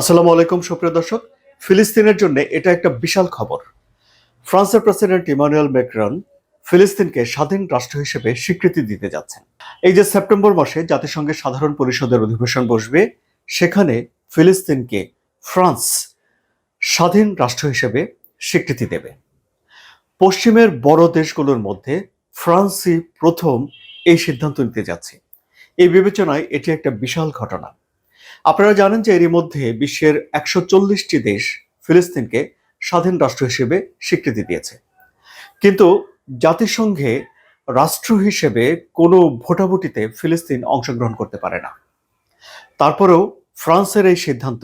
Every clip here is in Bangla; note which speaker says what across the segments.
Speaker 1: আসসালামু আলাইকুম সুপ্রিয় দর্শক ফিলিস্তিনের জন্য এটা একটা বিশাল খবর ফ্রান্সের প্রেসিডেন্ট ইমানুয়েল মেক্রন ফিলিস্তিনকে স্বাধীন রাষ্ট্র হিসেবে স্বীকৃতি দিতে যাচ্ছেন এই যে সেপ্টেম্বর মাসে জাতিসংঘের সাধারণ পরিষদের অধিবেশন বসবে সেখানে ফিলিস্তিনকে ফ্রান্স স্বাধীন রাষ্ট্র হিসেবে স্বীকৃতি দেবে পশ্চিমের বড় দেশগুলোর মধ্যে ফ্রান্সই প্রথম এই সিদ্ধান্ত নিতে যাচ্ছে এই বিবেচনায় এটি একটা বিশাল ঘটনা আপনারা জানেন যে এরই মধ্যে বিশ্বের একশো চল্লিশটি দেশ ফিলিস্তিনকে স্বাধীন রাষ্ট্র হিসেবে স্বীকৃতি দিয়েছে কিন্তু জাতিসংঘে রাষ্ট্র হিসেবে কোনো ভোটাভুটিতে ফিলিস্তিন অংশগ্রহণ করতে পারে না তারপরেও ফ্রান্সের এই সিদ্ধান্ত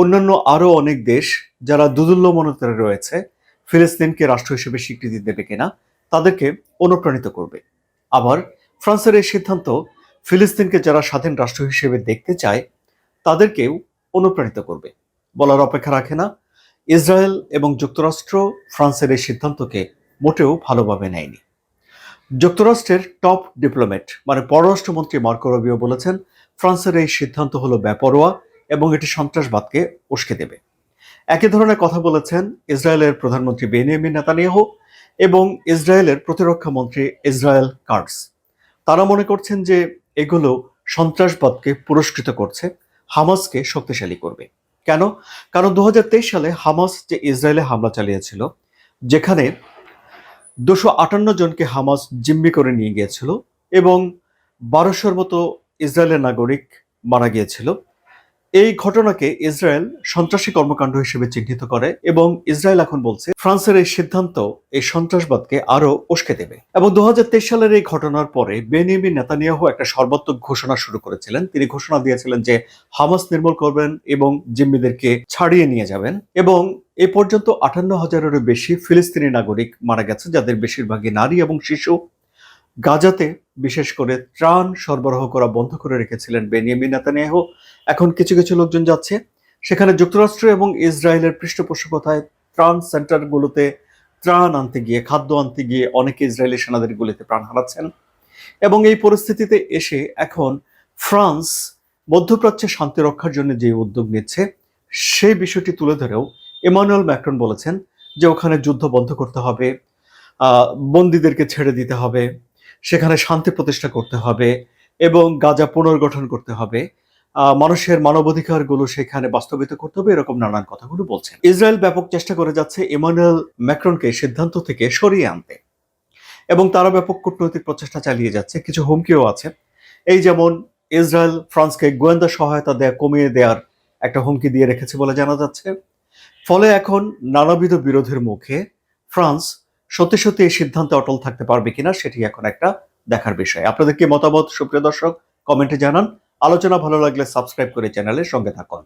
Speaker 1: অন্যান্য আরও অনেক দেশ যারা দুদুল্য দুদুল্যমনতারে রয়েছে ফিলিস্তিনকে রাষ্ট্র হিসেবে স্বীকৃতি দেবে কিনা তাদেরকে অনুপ্রাণিত করবে আবার ফ্রান্সের এই সিদ্ধান্ত ফিলিস্তিনকে যারা স্বাধীন রাষ্ট্র হিসেবে দেখতে চায় তাদেরকেও অনুপ্রাণিত করবে বলার অপেক্ষা রাখে না ইসরায়েল এবং যুক্তরাষ্ট্র ফ্রান্সের এই সিদ্ধান্তকে মোটেও ভালোভাবে নেয়নি যুক্তরাষ্ট্রের টপ ডিপ্লোমেট মানে পররাষ্ট্রমন্ত্রী মার্কো রবিও বলেছেন ফ্রান্সের এই সিদ্ধান্ত হলো ব্যাপরোয়া এবং এটি সন্ত্রাসবাদকে উস্কে দেবে একই ধরনের কথা বলেছেন ইসরায়েলের প্রধানমন্ত্রী বেনিয়ামিন নেতানিয়াহু এবং ইসরায়েলের প্রতিরক্ষা মন্ত্রী ইসরায়েল কার্ডস তারা মনে করছেন যে এগুলো সন্ত্রাসবাদকে পুরস্কৃত করছে হামাসকে শক্তিশালী করবে কেন কারণ দু সালে হামাস যে ইসরায়েলে হামলা চালিয়েছিল যেখানে দুশো আটান্ন জনকে হামাস জিম্মি করে নিয়ে গিয়েছিল এবং বারোশোর মতো ইসরায়েলের নাগরিক মারা গিয়েছিল এই ঘটনাকে ইসরায়েল সন্ত্রাসী কর্মকাণ্ড হিসেবে চিহ্নিত করে এবং ইসরায়েল এখন বলছে ফ্রান্সের এই সিদ্ধান্ত এই সন্ত্রাসবাদকে আরো উস্কে দেবে এবং দু সালের এই ঘটনার পরে বেনিয়ামিন নেতানিয়াহু একটা সর্বাত্মক ঘোষণা শুরু করেছিলেন তিনি ঘোষণা দিয়েছিলেন যে হামাস নির্মূল করবেন এবং জিম্মিদেরকে ছাড়িয়ে নিয়ে যাবেন এবং এ পর্যন্ত আটান্ন হাজারেরও বেশি ফিলিস্তিনি নাগরিক মারা গেছে যাদের বেশিরভাগই নারী এবং শিশু গাজাতে বিশেষ করে ত্রাণ সরবরাহ করা বন্ধ করে রেখেছিলেন বেনিয়ামিন নেতানিয়াহু এখন কিছু কিছু লোকজন যাচ্ছে সেখানে যুক্তরাষ্ট্র এবং ইসরায়েলের পৃষ্ঠপোষকতায় ত্রাণ সেন্টারগুলোতে ত্রাণ আনতে গিয়ে খাদ্য আনতে গিয়ে অনেকে ইসরায়েলি সেনাদের গুলিতে প্রাণ হারাচ্ছেন এবং এই পরিস্থিতিতে এসে এখন ফ্রান্স মধ্যপ্রাচ্যে শান্তি রক্ষার জন্য যে উদ্যোগ নিচ্ছে সেই বিষয়টি তুলে ধরেও ইমানুয়েল ম্যাক্রন বলেছেন যে ওখানে যুদ্ধ বন্ধ করতে হবে বন্দীদেরকে ছেড়ে দিতে হবে সেখানে শান্তি প্রতিষ্ঠা করতে হবে এবং গাজা পুনর্গঠন করতে হবে মানুষের মানবাধিকারগুলো সেখানে বাস্তবিত করতে হবে এরকম নানান কথাগুলো বলছেন ইসরায়েল ব্যাপক চেষ্টা করে যাচ্ছে ইমানুয়েল ম্যাক্রনকে সিদ্ধান্ত থেকে সরিয়ে আনতে এবং তারা ব্যাপক কূটনৈতিক প্রচেষ্টা চালিয়ে যাচ্ছে কিছু হুমকিও আছে এই যেমন ইসরায়েল ফ্রান্সকে গোয়েন্দা সহায়তা দেয়া কমিয়ে দেওয়ার একটা হুমকি দিয়ে রেখেছে বলে জানা যাচ্ছে ফলে এখন নানাবিধ বিরোধের মুখে ফ্রান্স সত্যি সত্যি এই সিদ্ধান্তে অটল থাকতে পারবে কিনা সেটি এখন একটা দেখার বিষয় আপনাদের কি মতামত সুপ্রিয় দর্শক কমেন্টে জানান আলোচনা ভালো লাগলে সাবস্ক্রাইব করে চ্যানেলের সঙ্গে থাকুন